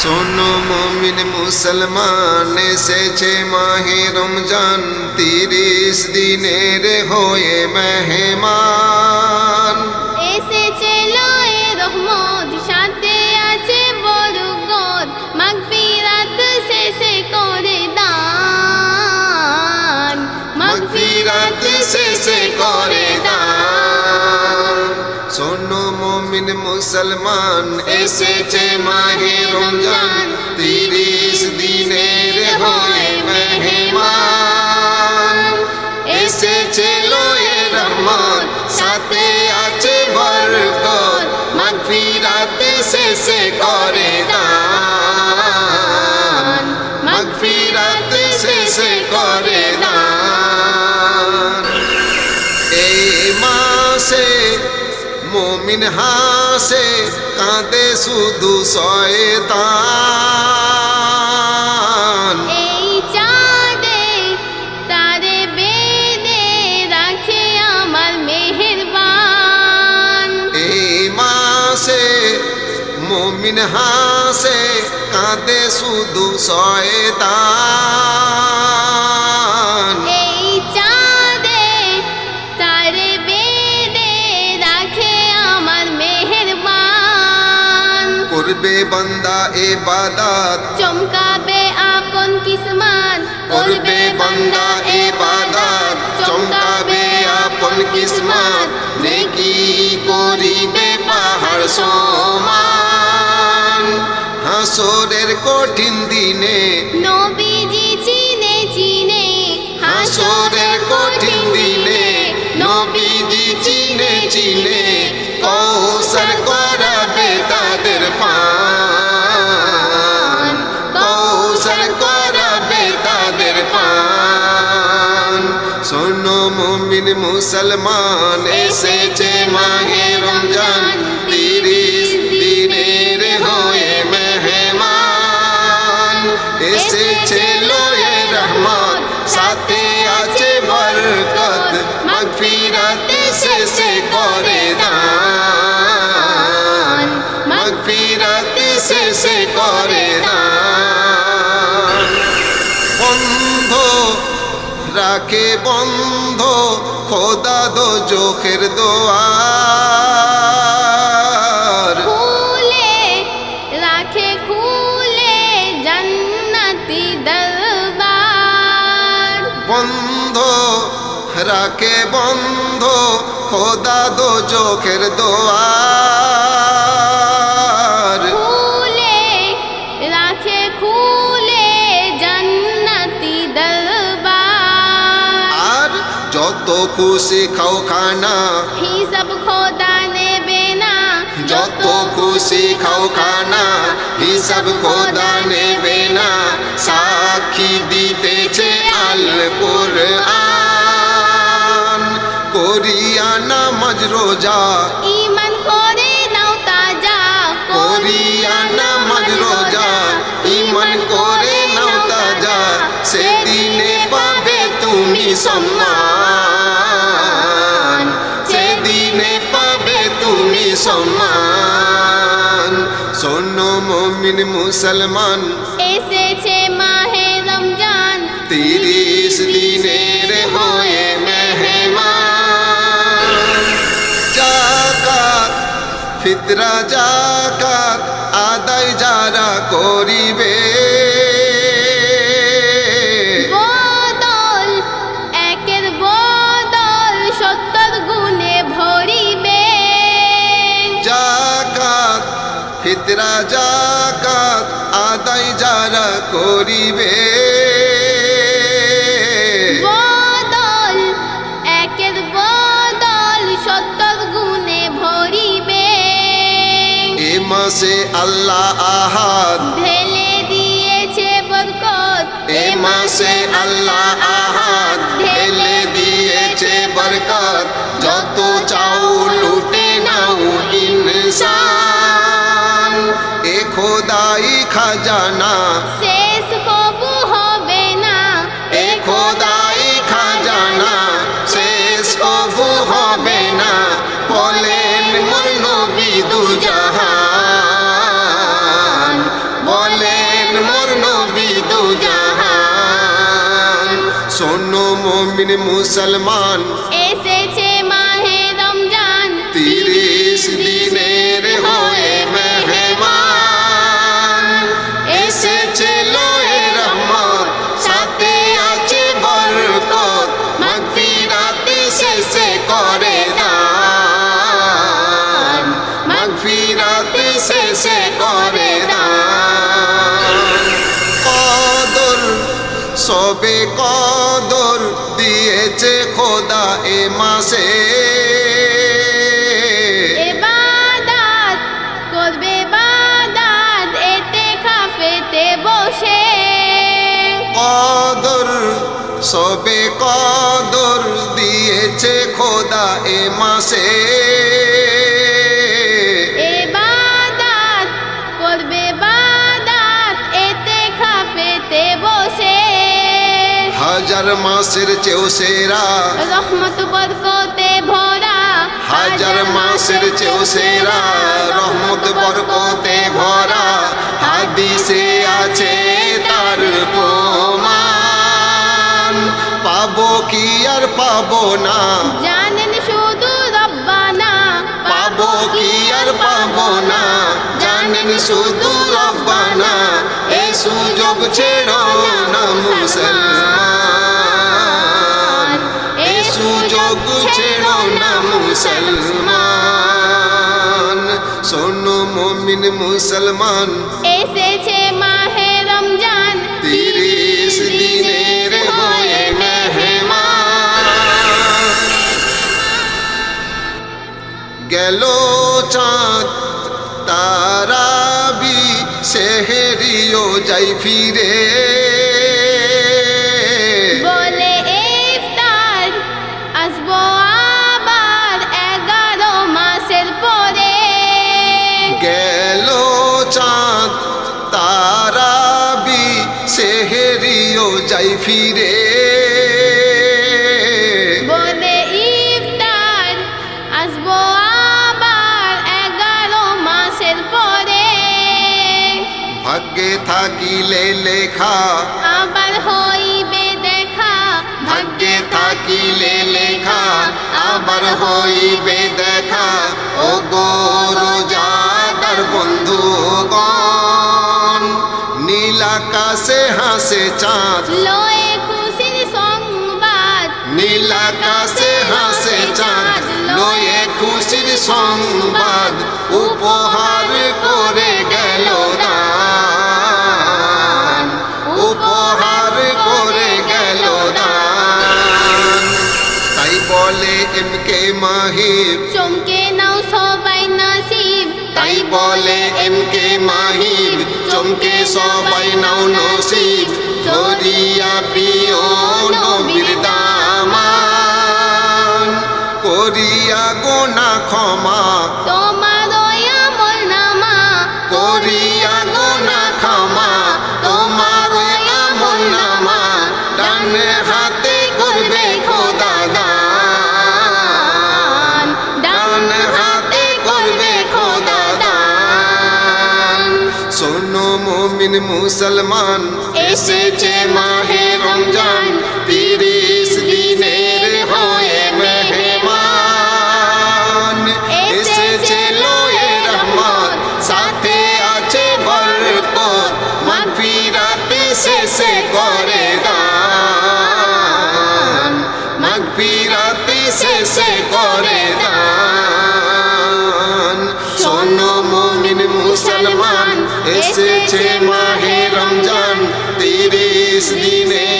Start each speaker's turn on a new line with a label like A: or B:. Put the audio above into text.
A: শোনো মমিন মুসলমান এসেছে মাহে রমজান তিরিশ দিনের হয়ে মেহমান। মুসলমান এসেছে মাহে রমজান, তিরিশ দিনের হয়ে মেহমান। এসেছে লয়ে রহমত, সাথে আছে বরকত, মাগফিরাত শেষে করে দান। মাগফিরাত শেষে করে দান। এই মাসে মমিন হাসে কাঁদে শুধু শয়তান।
B: এই চাঁদে তারে বেদে রাখে আমার মেহেরবান।
A: এই মাসে মমিন হাসে কাঁদে শুধু শয়তান। করবে বান্দা এ বাদাত।
B: চমকাবে আপন কিসমত
A: করবে বান্দা এ বাদাত। চমকাবে আপন কিসমত নেকি করিবে পাহাড় সমান। হাসরের কঠিন দিনে
B: নবীজি চিনে চিনে
A: হাসরের কঠিন দিনে নবীজি চিনে চিনে। মুসলমান এসেছে মাহে রমজান, তিরিশ দিনের হয়ে মেহমান। এসেছে লয়ে রহমত, সাথে আছে বরকত, মাগফিরাত শেষে করে দান। মাগফিরাত শেষে করে দান। বন্ধ রাখে বন্ধ চোখের দোয়ার।
B: খুলে রাখে খুলে জান্নাতি দরবার।
A: বন্ধ রাখে বন্ধ খোদা দো চোখের দোয়ার। যত খুশি খাও খানা
B: হিসাব খোদা নেবে না
A: যত খুশি খাও খানা হিসাব খোদা নেবে না সাক্ষী দিতেছে আল কোরআন করিয়া নামাজ রোজা
B: ইমান করে নাও তাজা
A: করিয়া নামাজ রোজা ইমান করে নাও তাজা সেদিনে পাবে তুমি সম্মান সম্মান শোনো মমিন মুসলমান।
B: এসেছে মাহে রমজান।
A: তিরিশ দিনের হয়ে মেহমান। জাকাত ফিতরা জাকাত আদায় যারা করিবে মমিন মুসলমান।
B: এসেছে মাহে রমজান
A: তিরিশ দিনের হয়ে মেহমান। এসেছে লোয়ে রহমত সাথে আছে বরকত মাগফিরাত শেষে করে দান। মাগফিরাত শেষে করে দান। কদর সবে কদর দিয়েছে খোদা এ মাসে। কদর সবে কদর দিয়েছে খোদা এ মাসে। হাজার মাসের চেয়েও সেরা।
B: রহমত বরকতে ভরা
A: হাজার মাসের চেয়েও সেরা। রহমত বরকতে ভরা হাদিসে আছে তার প্রমাণ। পাবো কি আর পাবো না?
B: জানেন শুধু রব্বানা।
A: পাবো কি আর পাবো না? জানেন শুধু রব্বানা। এই সুযোগ ছেড়ো না মুসলমান। মুসলমান।
B: এসেছে
A: থাকিলে লেখা।
B: আবার হইবে দেখা।
A: ভাগ্যে থাকিলে লেখা। আবার হইবে দেখা। ও গোরজাদার বন্ধুগণ নীল আকাশে হাসে চাঁদ।
B: লয়ে খুশির সংবাদ।
A: নীল আকাশে হাসে চাঁদ। লয়ে খুশির সংবাদ। বলে এম কে মাহিব।
B: চমকে নাও সবাই নাসিব।
A: তাই বলে এমকে মাহিব। চমকে সবাই নাও নসিব। ধরিয়া প্রিয় মমিন মুসলমান। এসেছে মাহে রমজান তিরিশ দিনের হয়ে মেহমান। এসেছে এসেছে মাহে রমজান তিরিশ দিনে